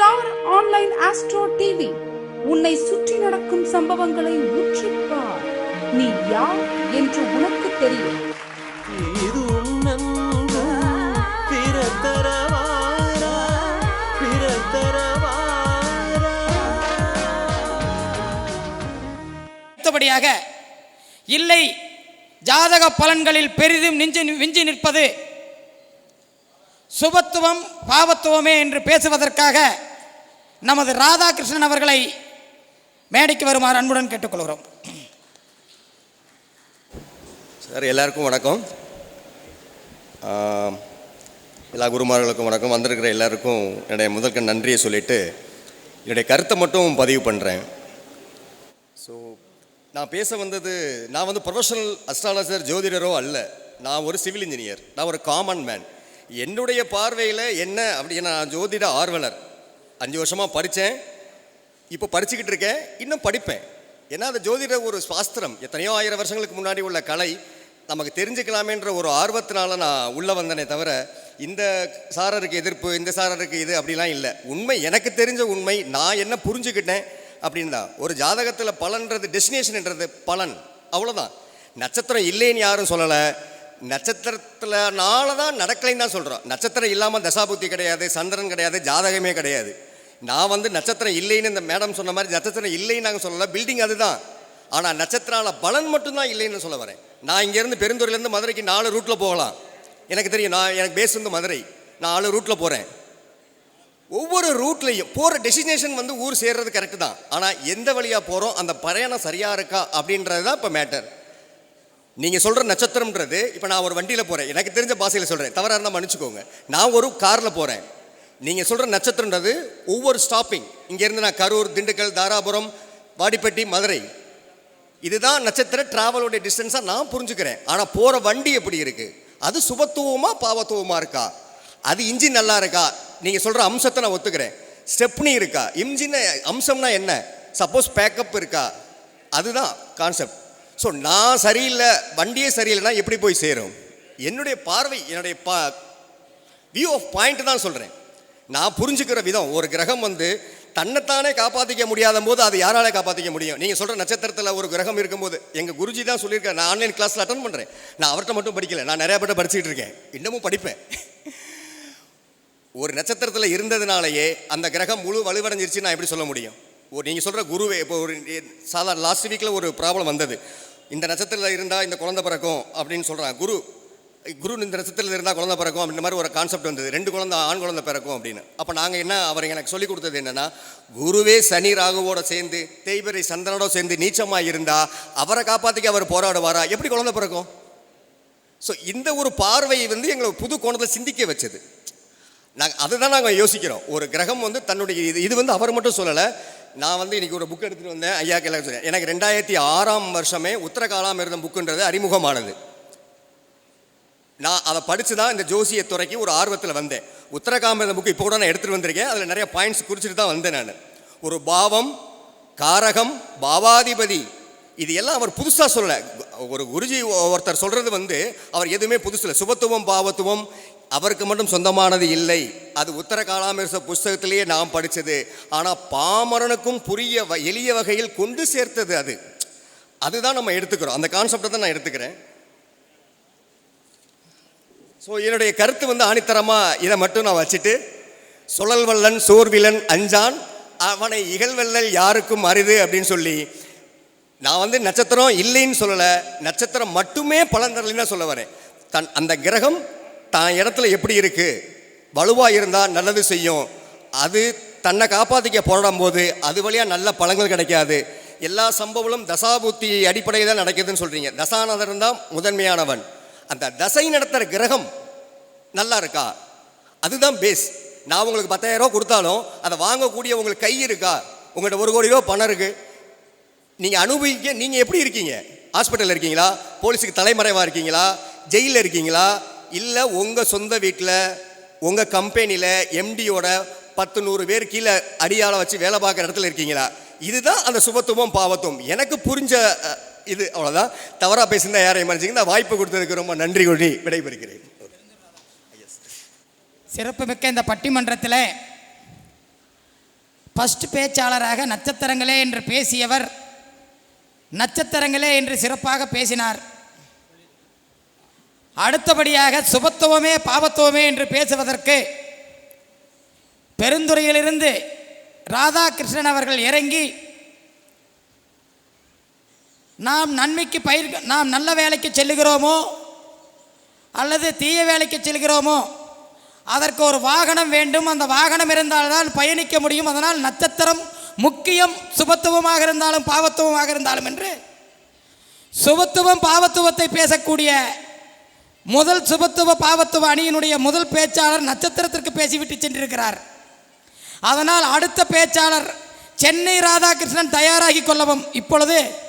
Star online astro TV. உன்னை சுற்றி நடக்கும் சம்பவங்களை உற்றுப்பார் நீ யார் என்று உனக்கு தெரியும். இது உன்னன்பு பிறத்தரவாரா பிறத்தரவாரா. அடுத்தபடியாக இல்லை ஜாதக பலன்களில் பெரிதும் நிஞ்சு விஞ்சி நிற்பது சுபத்துவம் பாவத்துவமே என்று பேசுவதற்காக நமது ராதாகிருஷ்ணன் அவர்களை மேடைக்கு வருமாறு அன்புடன் கேட்டுக்கொள்கிறோம். சார் எல்லாருக்கும் வணக்கம். எல்லா குருமார்களுக்கும் வணக்கம். வந்திருக்கிற எல்லாருக்கும் என்னுடைய முதற்க நன்றியை சொல்லிட்டு என்னுடைய கருத்தை மட்டும் பதிவு பண்ணுறேன் ஸோ நான் பேச வந்தது நான் வந்து ப்ரொஃபஷனல் அஸ்ட்ராலஜர் ஜோதிடரோ அல்ல. நான் ஒரு சிவில் இன்ஜினியர் நான் ஒரு காமன் மேன் என்னுடைய பார்வையில் என்ன அப்படின்னா நான் ஜோதிட ஆர்வலர். அஞ்சு வருஷமாக படித்தேன் இப்போ படிச்சுக்கிட்டு இருக்கேன். இன்னும் படிப்பேன். ஏன்னா அது ஜோதிட ஒரு சாஸ்திரம் எத்தனையோ ஆயிரம் வருஷங்களுக்கு முன்னாடி உள்ள கலை நமக்கு தெரிஞ்சுக்கலாமேன்ற ஒரு ஆர்வத்தினால நான் உள்ளே வந்தனே தவிர இந்த சாரருக்கு எதிர்ப்பு இந்த சாரருக்கு இது அப்படிலாம் இல்லை. உண்மை எனக்கு தெரிஞ்ச உண்மை நான் என்ன புரிஞ்சுக்கிட்டேன் அப்படின்னு தான். ஒரு ஜாதகத்தில் பலன்றது டெஸ்டினேஷன்ன்றது பலன். அவ்வளோதான் நட்சத்திரம் இல்லைன்னு யாரும் சொல்லலை. நட்சத்திரத்தினால தான் நடக்கலைன்னு தான் சொல்கிறோம் நட்சத்திரம் இல்லாமல் தசாபுத்தி கிடையாது சந்திரன் கிடையாது ஜாதகமே கிடையாது. நான் வந்து நட்சத்திரம் இல்லைன்னு இந்த மேடம் சொன்ன மாதிரி நட்சத்திரம் இல்லைன்னு நாங்கள் சொல்லலை. பில்டிங் அதுதான். ஆனால் நட்சத்திரால பலன் மட்டும்தான் இல்லைன்னு சொல்ல வரேன். நான் இங்கேருந்து பெருந்துறையிலேருந்து மதுரைக்கு நாலு ரூட்டில் போகலாம். எனக்கு தெரியும் நான் எனக்கு பேஸ் வந்து மதுரை. நான் நாலு ரூட்டில் போகிறேன் ஒவ்வொரு ரூட்லையும் போகிற டெஸ்டினேஷன் வந்து ஊர் சேர்றது கரெக்டு தான். ஆனால் எந்த வழியாக போகிறோம் அந்த பிரயாணம் சரியாக இருக்கா அப்படின்றது தான் இப்போ மேட்டர் நீங்கள் சொல்கிற நட்சத்திரம்ன்றது இப்போ நான் ஒரு வண்டியில் போகிறேன் எனக்கு தெரிஞ்ச பாஷையில் சொல்கிறேன் தவறாக இருந்தால் மன்னிச்சுக்கோங்க. நான் ஒரு காரில் போகிறேன் நீங்கள் சொல்கிற நட்சத்திரன்றது ஒவ்வொரு ஸ்டாப்பிங் இங்கேருந்து நான் கரூர் திண்டுக்கல் தாராபுரம் வாடிப்பட்டி மதுரை. இதுதான் நட்சத்திர டிராவலோடைய டிஸ்டன்ஸாக நான் புரிஞ்சுக்கிறேன். ஆனால் போகிற வண்டி எப்படி இருக்குது அது சுபத்துவமாக பாவத்துவமாக இருக்கா? அது இன்ஜின் நல்லா இருக்கா? நீங்கள் சொல்கிற அம்சத்தை நான் ஒத்துக்கிறேன். ஸ்டெப்னி இருக்கா? இன்ஜின் அம்சம்னா என்ன? சப்போஸ் பேக்கப் இருக்கா? அதுதான் கான்செப்ட் ஸோ நான் சரியில்லை வண்டியே சரியில்லைன்னா எப்படி போய் சேரும்? என்னுடைய பார்வை என்னுடைய பா வியூ ஆஃப் பாயிண்ட் தான் சொல்கிறேன் நான் புரிஞ்சுக்கிற விதம் ஒரு கிரகம் வந்து தன்னைத்தானே காப்பாற்றிக்க முடியாத போது அது யாராலே காப்பாற்றிக்க முடியும்? நீங்கள் சொல்கிற நட்சத்திரத்தில் ஒரு கிரகம் இருக்கும்போது எங்கள் குருஜி தான் சொல்லியிருக்காரு நான் ஆன்லைன் கிளாஸில் அட்டன் பண்ணுறேன் நான் அவர்கிட்ட மட்டும் படிக்கல நான் நிறையா பேர்ட்ட படிச்சுக்கிட்டு இருக்கேன். இன்னமும் படிப்பேன். ஒரு நட்சத்திரத்தில் இருந்ததுனாலேயே அந்த கிரகம் முழு வலுவடைஞ்சிருச்சு நான் எப்படி சொல்ல முடியும்? ஒரு நீங்கள் சொல்கிற குருவே இப்போ ஒரு சாதாரண லாஸ்ட் வீக்கில் ஒரு ப்ராப்ளம் வந்தது. இந்த நட்சத்திரத்தில் இருந்தால் இந்த குழந்தை பிறக்கும் அப்படின்னு சொல்கிறான் குரு குரு இந்த நட்சத்திரத்தில் இருந்தால் குழந்தை பிறக்கும் அப்படின்ற மாதிரி ஒரு கான்செப்ட் வந்தது. ரெண்டு குழந்தை ஆண் குழந்தை பிறக்கும் அப்படின்னு. அப்போ நாங்கள் என்ன அவர் எனக்கு சொல்லிக் கொடுத்தது என்னென்னா குருவே சனி ராகுவோட சேர்ந்து தேய்பரை சந்திரனோட சேர்ந்து நீச்சமாக இருந்தால் அவரை காப்பாற்றிக்க அவர் போராடுவாரா? எப்படி குழந்தை பிறக்கும்? ஸோ இந்த ஒரு பார்வையை வந்து எங்களை புது கோணத்தில் சிந்திக்க வச்சது. நாங்கள் அதை தான் நாங்கள் யோசிக்கிறோம். ஒரு கிரகம் வந்து தன்னுடைய இது இது வந்து அவர் மட்டும் சொல்லலை. நான் வந்து இன்றைக்கி ஒரு புக் எடுத்துகிட்டு வந்தேன் ஐயா எல்லாம் எனக்கு ரெண்டாயிரத்தி ஆறாம் வருஷமே உத்தரகாலாம் இருந்த புக்குன்றது அறிமுகமானது. நான் அதை படித்து தான் இந்த ஜோசிய துறைக்கு ஒரு ஆர்வத்தில் வந்தேன். உத்தரகாமிரத புக்கு இப்போ கூட நான் எடுத்துகிட்டு வந்திருக்கேன். அதில் நிறைய பாயிண்ட்ஸ் குறிச்சிட்டு தான் வந்தேன் நான். ஒரு பாவம் காரகம் பாவாதிபதி இது எல்லாம் அவர் புதுசாக சொல்லலை. ஒரு குருஜி ஒருத்தர் சொல்கிறது வந்து அவர் எதுவுமே புதுசில் சுபத்துவம் பாவத்துவம் அவருக்கு மட்டும் சொந்தமானது இல்லை. அது உத்தர காலாமிரச புஸ்தகத்திலேயே நாம் படித்தது ஆனால் பாமரனுக்கும் புரிய எளிய வகையில் கொண்டு சேர்த்தது அது. அதுதான் நம்ம எடுத்துக்கிறோம். அந்த கான்செப்டை தான் நான் எடுத்துக்கிறேன். ஸோ என்னுடைய கருத்து வந்து ஆணித்தரமாக இதை மட்டும் நான் வச்சுட்டு சுழல் வல்லன் சோர்விலன் அஞ்சான் அவனை இகழ்வல்லல் யாருக்கும் அரிது அப்படின்னு சொல்லி நான் வந்து நட்சத்திரம் இல்லைன்னு சொல்லலை நட்சத்திரம் மட்டுமே பலன் தரலைன்னு சொல்ல வரேன். தன் அந்த கிரகம் தான் இடத்துல எப்படி இருக்குது வலுவாக இருந்தால் நல்லது செய்யும் அது தன்னை காப்பாற்றிக்க போராடும் போது அது வழியாக நல்ல பழங்கள் கிடைக்காது எல்லா சம்பவங்களும் தசாபூத்தி அடிப்படையில் தான் நடக்குதுன்னு சொல்கிறீங்க தசானதன் தான் முதன்மையானவன். அந்த தசை நடத்துகிற கிரகம் நல்லா இருக்கா? அதுதான் பேஸ் நான் உங்களுக்கு பத்தாயிரம் ரூபா கொடுத்தாலும் அதை வாங்கக்கூடிய உங்களுக்கு கை இருக்கா? உங்கள்கிட்ட ஒரு கோடி ரூபா பணம் இருக்குது நீங்கள் அனுபவிக்க நீங்கள் எப்படி இருக்கீங்க? ஹாஸ்பிட்டலில் இருக்கீங்களா? போலீஸுக்கு தலைமறைவாக இருக்கீங்களா? ஜெயிலில் இருக்கீங்களா? இல்லை உங்கள் சொந்த வீட்டில் உங்கள் கம்பெனியில் எம்டியோட பத்து நூறு பேர் கீழே அடியாளை வச்சு வேலை பார்க்குற இடத்துல இருக்கீங்களா? இதுதான் அந்த சுபத்துவம் பாவத்துவம். எனக்கு புரிஞ்ச இது அவ்வளோதான் தவறாக பேசியிருந்தா யாரையும் மறைச்சிங்கன்னா வாய்ப்பு கொடுத்ததுக்கு ரொம்ப நன்றி கொடி விடைபெறுகிறேன். சிறப்புமிக்க இந்த பட்டிமன்றத்தில் ஃபஸ்ட் பேச்சாளராக நட்சத்திரங்களே என்று பேசியவர் நட்சத்திரங்களே என்று சிறப்பாக பேசினார். அடுத்தபடியாக சுபத்துவமே பாபத்துவமே என்று பேசுவதற்கு பெருந்துறையிலிருந்து ராதாகிருஷ்ணன் அவர்கள் இறங்கி நாம் நன்மைக்கு பயிர் நாம் நல்ல வேலைக்கு செல்லுகிறோமோ? அல்லது தீய வேலைக்கு செல்கிறோமோ அதற்கு ஒரு வாகனம் வேண்டும். அந்த வாகனம் இருந்தால்தான் பயணிக்க முடியும். அதனால் நட்சத்திரம் முக்கியம். சுபத்துவமாக இருந்தாலும் பாவத்துவமாக இருந்தாலும் என்று. சுபத்துவம் பாவத்துவத்தை பேசக்கூடிய முதல் சுபத்துவ பாவத்துவ அணியினுடைய முதல் பேச்சாளர் நட்சத்திரத்திற்கு பேசிவிட்டு சென்றிருக்கிறார். அதனால் அடுத்த பேச்சாளர் சென்னை ராதாகிருஷ்ணன் தயாராகி கொள்ளவும் இப்பொழுது